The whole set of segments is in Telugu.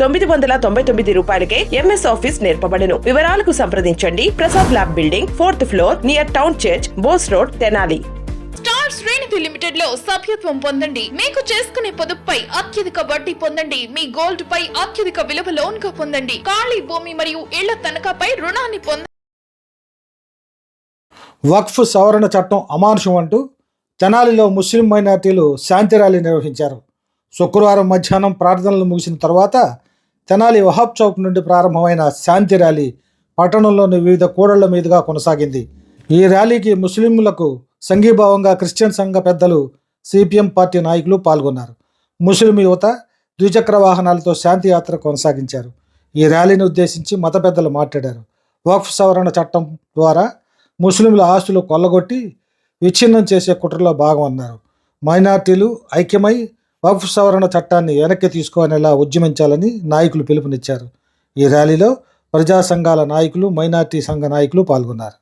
తొమ్మిది వందల తొంభై తొమ్మిది రూపాయలకే ఎంఎస్ ఆఫీస్ నేర్పబడును. వివరాలకు సంప్రదించండి. Prasad lab building fourth floor near town church Bose road Tenali. Star శ్రేణిధి లిమిటెడ్లో సభ్యత్వం పొందండి. మీకు చేసుకునే పొదుపుపై అత్యధిక వడ్డీ పొందండి. మీ గోల్డ్ పై అత్యధిక విలువ లోన్గా పొందండి. ఖాళీ భూమి మరియు ఇళ్ళ తనఖాపై రుణాన్ని పొందండి వక్ఫ్ సవరణ చట్టం అమానుషం అంటూ తెనాలిలో ముస్లిం మైనార్టీలు శాంతి ర్యాలీ నిర్వహించారు. శుక్రవారం మధ్యాహ్నం ప్రార్థనలు ముగిసిన తర్వాత తెనాలి వహాబ్ చౌక్ నుండి ప్రారంభమైన శాంతి ర్యాలీ పట్టణంలోని వివిధ కూడళ్ళ మీదుగా కొనసాగింది. ఈ ర్యాలీకి ముస్లింలకు సంఘీభావంగా క్రిస్టియన్ సంఘ పెద్దలు సిపిఎం పార్టీ నాయకులు పాల్గొన్నారు. ముస్లిం యువత ద్విచక్ర వాహనాలతో శాంతి యాత్ర కొనసాగించారు. ఈ ర్యాలీని ఉద్దేశించి మత పెద్దలు మాట్లాడారు. వక్ఫ్ సవరణ చట్టం ద్వారా ముస్లింల ఆస్తులు కొల్లగొట్టి విచ్ఛిన్నం చేసే కుట్రలో భాగం అన్నారు మైనార్టీలు ఐక్యమై వక్ఫ్ సవరణ చట్టాన్ని వెనక్కి తీసుకోనేలా ఉద్యమించాలని నాయకులు పిలుపునిచ్చారు. ఈ ర్యాలీలో ప్రజా సంఘాల నాయకులు మైనార్టీ సంఘ నాయకులు పాల్గొన్నారు.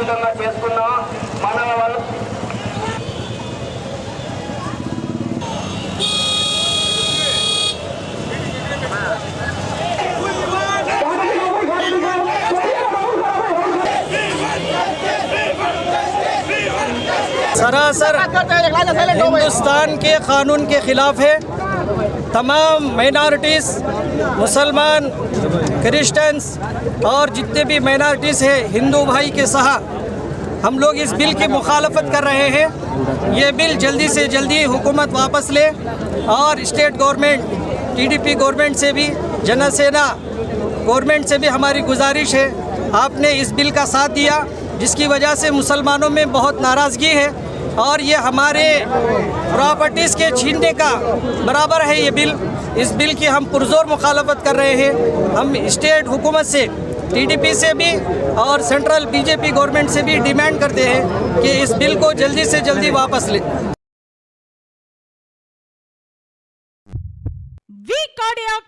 శాంతియుతంగా చేసుకున్నాం. మన سراسر ہندوستان کے قانون کے خلاف ہے۔ تمام مائنارٹیز مسلمان کرسچنس اور جتنے بھی مینارٹیز ہیں، ہندو بھائی کے سہا، ہم لوگ اس بل کی مخالفت کر رہے ہیں۔ یہ بل جلدی سے جلدی حکومت واپس لے اور اسٹیٹ گورنمنٹ ٹی ڈی پی گورنمنٹ سے بھی جن سینا گورنمنٹ سے بھی ہماری گزارش ہے۔ آپ نے اس بل کا ساتھ دیا، جس کی وجہ سے مسلمانوں میں بہت ناراضگی ہے۔ और ये हमारे प्रॉपर्टीज़ के छीनने का बराबर है ये बिल। इस बिल की हम पुरजोर मुखालफत कर रहे हैं। हम स्टेट हुकूमत से टीडीपी से भी और सेंट्रल बीजेपी गवर्नमेंट से भी डिमांड करते हैं कि इस बिल को जल्दी से जल्दी वापस लें।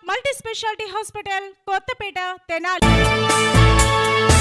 Multi speciality hospital, Kothapet, Tenali.